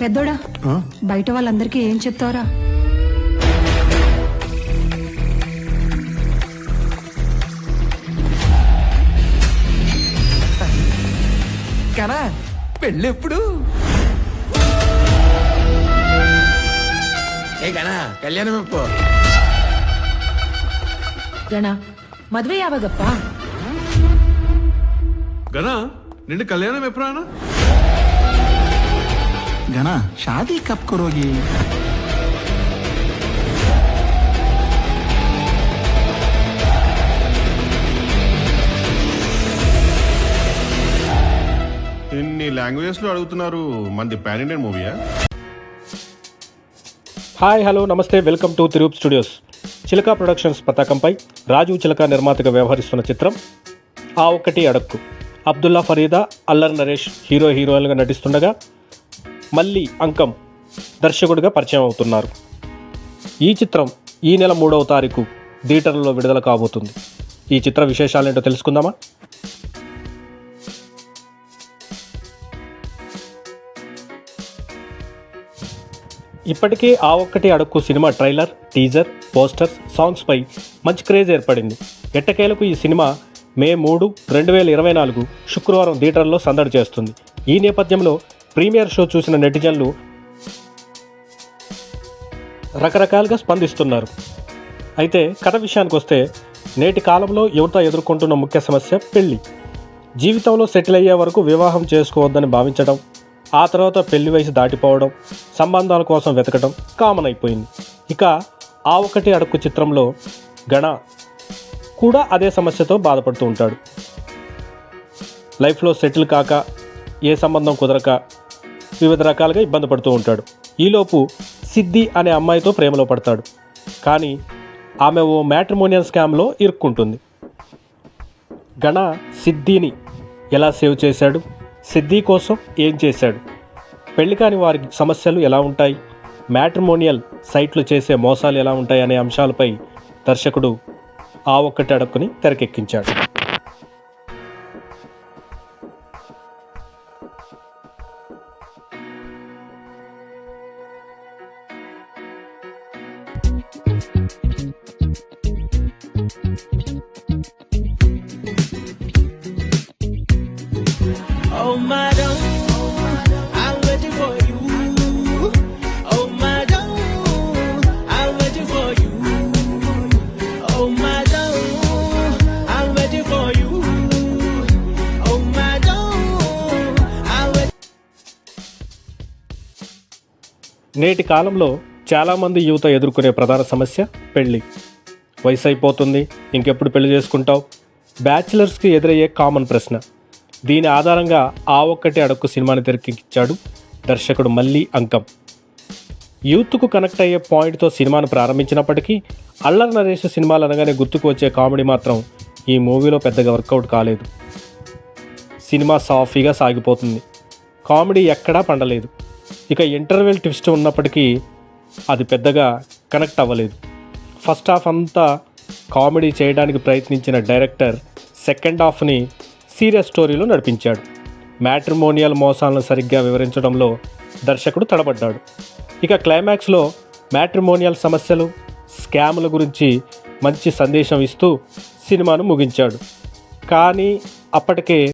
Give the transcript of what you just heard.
పెద్దోడా బయట వాళ్ళందరికీ ఏం చెప్తావురా కనా పెళ్ళెప్పుడు ఏ ಕಣ ಕಲ್ಯಾಣ ಮೆಪ್ಪು ಗಣ ಮದ್ವೆ ಯಾವಾಗಪ್ಪ గనా నిండు కళ్యాణం ఎప్పుడైనా గనా షాదీ కప్ కరోగి ఇన్ని లాంగ్వేజెస్లో అడుగుతున్నారు మంది పాన్ ఇండియన్ మూవీయా? హాయ్ హలో నమస్తే welcome to Tirup studios. Chilaka productions పతాకంపై రాజు చిలక నిర్మాతగా వ్యవహరిస్తున్న చిత్రం ఆ ఒక్కటి అడక్కు. అబ్దుల్లా ఫరీదా అల్లర్ నరేష్ హీరో హీరోయిన్గా నటిస్తుండగా మళ్ళీ అంకం దర్శకుడిగా పరిచయం అవుతున్నారు. ఈ చిత్రం ఈ నెల మూడవ తారీఖు థియేటర్లో విడుదల కాబోతుంది. ఈ చిత్ర విశేషాలేంటో తెలుసుకుందామా? ఇప్పటికే ఆ ఒక్కటి అడుక్కు సినిమా ట్రైలర్ టీజర్ పోస్టర్స్ సాంగ్స్పై మంచి క్రేజ్ ఏర్పడింది. ఎట్టకేలకు ఈ సినిమా మే మూడు రెండు వేల ఇరవై నాలుగు శుక్రవారం థియేటర్లో సందడి చేస్తుంది. ఈ నేపథ్యంలో ప్రీమియర్ షో చూసిన నెటిజన్లు రకరకాలుగా స్పందిస్తున్నారు. అయితే కథ విషయానికి వస్తే నేటి కాలంలో యువత ఎదుర్కొంటున్న ముఖ్య సమస్య పెళ్ళి. జీవితంలో సెటిల్ అయ్యే వరకు వివాహం చేసుకోవద్దని భావించడం ఆ తర్వాత పెళ్ళి వయసు దాటిపోవడం సంబంధాల కోసం వెతకడం కామన్ అయిపోయింది. ఇక ఆ ఒకటి అడుక్కు చిత్రంలో గణ కూడా అదే సమస్యతో బాధపడుతూ ఉంటాడు. లైఫ్లో సెటిల్ కాక ఏ సంబంధం కుదరక వివిధ రకాలుగా ఇబ్బంది పడుతూ ఉంటాడు. ఈలోపు సిద్ధి అనే అమ్మాయితో ప్రేమలో పడతాడు. కానీ ఆమె ఓ మ్యాట్రిమోనియల్ స్కామ్లో ఇరుక్కుంటుంది. గణ సిద్ధిని ఎలా సేవ్ చేశాడు? సిద్ధి కోసం ఏం చేశాడు? పెళ్ళి కాని వారి సమస్యలు ఎలా ఉంటాయి? మ్యాట్రిమోనియల్ సైట్లు చేసే మోసాలు ఎలా ఉంటాయి అనే అంశాలపై దర్శకుడు ఆ ఒక్కటి అడక్కుని తెరకెక్కించాడు. Oh, madam, I'm waiting for you. Oh, madam, I'm waiting for you. Oh, madam, I'm waiting for you. Oh, madam, I'm waiting. నేటి కాలంలో చాలామంది యువత ఎదుర్కొనే ప్రధాన సమస్య పెళ్ళి వయసు అయిపోతుంది ఇంకెప్పుడు పెళ్ళి చేసుకుంటావు? బ్యాచిలర్స్కి ఎదురయ్యే కామన్ ప్రశ్న. దీని ఆధారంగా ఆ ఒక్కటే అడక్కు సినిమాని తెరకెక్కించాడు దర్శకుడు మళ్ళీ అంకం. యూత్కు కనెక్ట్ అయ్యే పాయింట్తో సినిమాను ప్రారంభించినప్పటికీ అల్లరి నరేష్ సినిమాలు అనగానే గుర్తుకు వచ్చే కామెడీ మాత్రం ఈ మూవీలో పెద్దగా వర్కౌట్ కాలేదు. సినిమా సాఫీగా సాగిపోతుంది. కామెడీ ఎక్కడా పండలేదు. ఇక ఇంటర్వెల్ ట్విస్ట్ ఉన్నప్పటికీ అది పెద్దగా కనెక్ట్ అవ్వలేదు. ఫస్ట్ హాఫ్ అంతా కామెడీ చేయడానికి ప్రయత్నించిన డైరెక్టర్ సెకండ్ హాఫ్ని సీరియస్ స్టోరీలో నడిపించాడు. మ్యాట్రిమోనియల్ మోసాలను సరిగ్గా వివరించడంలో దర్శకుడు తడబడ్డాడు. ఇక క్లైమాక్స్లో మ్యాట్రిమోనియల్ సమస్యలు స్కాముల గురించి మంచి సందేశం ఇస్తూ సినిమాను ముగించాడు. కానీ అప్పటికే